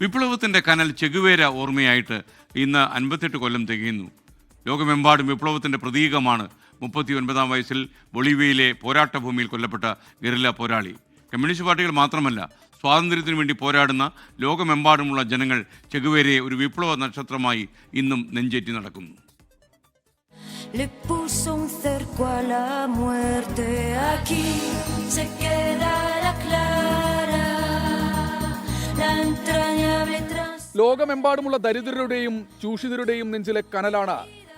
വിപ്ലവത്തിന്റെ കനൽ ചെകുവേര ഓർമ്മയായിട്ട് ഇന്ന് അൻപത്തെട്ട് കൊല്ലം തികയുന്നു ലോകമെമ്പാടും വിപ്ലവത്തിന്റെ പ്രതീകമാണ് മുപ്പത്തി ഒൻപതാം വയസ്സിൽ ബൊളീവിയയിലെ പോരാട്ടഭൂമിയിൽ കൊല്ലപ്പെട്ട ഗറില്ല പോരാളി കമ്മ്യൂണിസ്റ്റ് പാർട്ടികൾ മാത്രമല്ല സ്വാതന്ത്ര്യത്തിന് വേണ്ടി പോരാടുന്ന ലോകമെമ്പാടുമുള്ള ജനങ്ങൾ ചെകുവേരയെ ഒരു വിപ്ലവ നക്ഷത്രമായി ഇന്നും നെഞ്ചേറ്റി നടക്കുന്നു cerco à la muerte. Se queda ലോകമെമ്പാടുമുള്ള ദരിദ്രരുടെയും ചൂഷിതരുടെയും നെഞ്ചിലെ കനലാണ്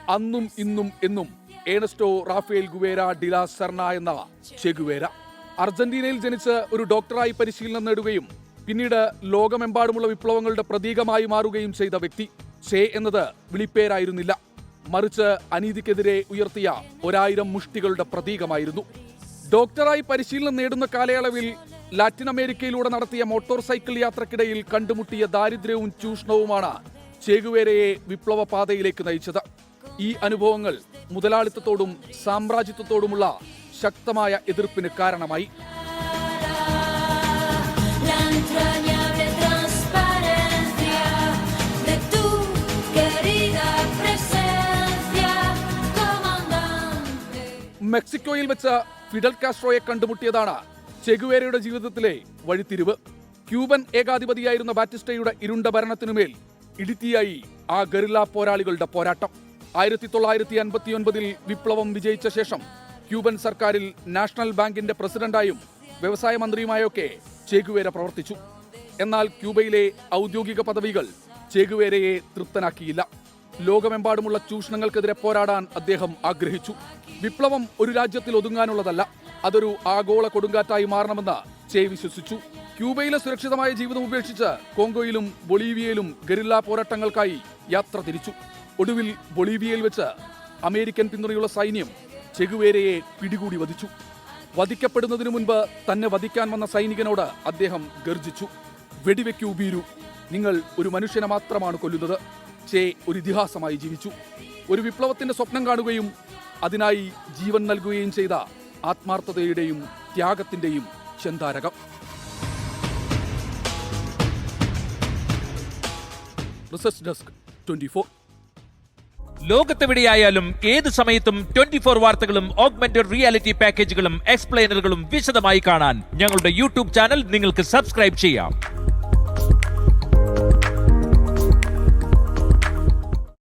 അന്നും ഇന്നും എന്നും Ernesto Rafael Guevara de la Serna എന്ന ചെഗുവേര അർജന്റീനയിൽ ജനിച്ച് ഒരു ഡോക്ടറായി പരിശീലനം നേടുകയും പിന്നീട് ലോകമെമ്പാടുമുള്ള വിപ്ലവങ്ങളുടെ പ്രതീകമായി മാറുകയും ചെയ്ത വ്യക്തി. ചേ എന്നത് വിളിപ്പേരായിരുന്നില്ല. മറിച്ച് അനീതിക്കെതിരെ ഉയർത്തിയ ഒരായിരം മുഷ്ടികളുടെ പ്രതീകമായിരുന്നു. ഡോക്ടറായി പരിശീലനം നേടുന്ന കാലയളവിൽ ലാറ്റിൻ അമേരിക്കയിലൂടെ നടത്തിയ മോട്ടോർ സൈക്കിൾ യാത്രക്കിടയിൽ കണ്ടുമുട്ടിയ ദാരിദ്ര്യവും ചൂഷണവുമാണ് ചേകുവേരയെ വിപ്ലവ പാതയിലേക്ക് നയിച്ചത് ഈ അനുഭവങ്ങൾ മുതലാളിത്തത്തോടും സാമ്രാജ്യത്വത്തോടുമുള്ള ശക്തമായ എതിർപ്പിന് കാരണമായി. മെക്സിക്കോയിൽ വെച്ച് ഫിഡൽ കാസ്ട്രോയെ കണ്ടുമുട്ടിയതാണ് ചെഗുവേരയുടെ ജീവിതത്തിലെ വഴിത്തിരിവ്. ക്യൂബൻ ഏകാധിപതിയായിരുന്ന ബാറ്റിസ്റ്റയുടെ ഇരുണ്ട ഭരണത്തിനുമേൽ ഇടുത്തിയായി ആ ഗറില്ല പോരാളികളുടെ പോരാട്ടം. ആയിരത്തി തൊള്ളായിരത്തി അൻപത്തിയൊൻപതിൽ വിപ്ലവം വിജയിച്ച ശേഷം ക്യൂബൻ സർക്കാരിൽ നാഷണൽ ബാങ്കിന്റെ പ്രസിഡന്റായും വ്യവസായ മന്ത്രിയുമായൊക്കെ ചേഗുവേര പ്രവർത്തിച്ചു. എന്നാൽ ക്യൂബയിലെ ഔദ്യോഗിക പദവികൾ ചേഗുവേരയെ തൃപ്തനാക്കിയില്ല. ലോകമെമ്പാടുമുള്ള ചൂഷണങ്ങൾക്കെതിരെ പോരാടാൻ അദ്ദേഹം ആഗ്രഹിച്ചു. വിപ്ലവം ഒരു രാജ്യത്തിൽ ഒതുങ്ങാനുള്ളതല്ല. അതൊരു ആഗോള കൊടുങ്കാറ്റായി മാറണമെന്ന് ചേ വിശ്വസിച്ചു. ക്യൂബയിലെ സുരക്ഷിതമായ ജീവിതം ഉപേക്ഷിച്ച് കോങ്കോയിലും ബൊളീവിയയിലും ഗറില്ല പോരാട്ടങ്ങൾക്കായി യാത്ര തിരിച്ചു. ഒടുവിൽ ബൊളീവിയയിൽ വെച്ച് അമേരിക്കൻ പിന്തുണയുള്ള സൈന്യം ചെഗുവേരയെ പിടികൂടി വധിച്ചു. വധിക്കപ്പെടുന്നതിനു മുൻപ് തന്നെ വധിക്കാൻ വന്ന സൈനികനോട് അദ്ദേഹം ഗർജിച്ചു. വെടിവെക്കൂ ബീരു നിങ്ങൾ ഒരു മനുഷ്യനെ മാത്രമാണ് കൊല്ലുന്നത്. ചേ ഒരു ഇതിഹാസമായി ജീവിച്ചു. ഒരു വിപ്ലവത്തിന്റെ സ്വപ്നം കാണുകയും അതിനായി ജീവൻ നൽകുകയും ചെയ്ത ആത്മാർത്ഥതയുടെയും ത്യാഗത്തിന്റെയും ചെന്താരകം. Research desk twenty four. ലോകത്തെവിടെയായാലും ഏത് സമയത്തും ട്വന്റി ഫോർ വാർത്തകളും ഓഗ്മെന്റഡ് റിയാലിറ്റി പാക്കേജുകളും എക്സ്പ്ലെയിനറുകളും വിശദമായി കാണാൻ ഞങ്ങളുടെ യൂട്യൂബ് ചാനൽ നിങ്ങൾക്ക് സബ്സ്ക്രൈബ് ചെയ്യാം.